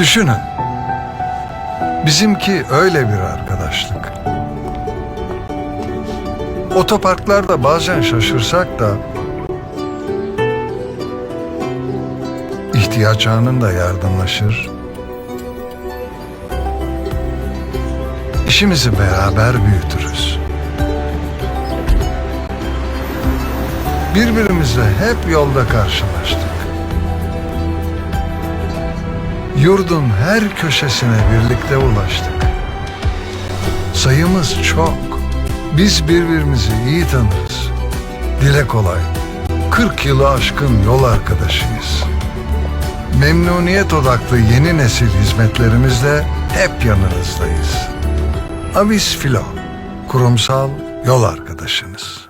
Düşünün. Bizimki öyle bir arkadaşlık. Otoparklarda bazen şaşırsak da ihtiyaç anında yardımlaşır. İşimizi beraber büyütürüz. Birbirimizle hep yolda karşılaştık. Yurdun her köşesine birlikte ulaştık. Sayımız çok. Biz birbirimizi iyi tanırız. Dile kolay. 40 yılı aşkın yol arkadaşıyız. Memnuniyet odaklı yeni nesil hizmetlerimizle hep yanınızdayız. Avis Filo, kurumsal yol arkadaşınız.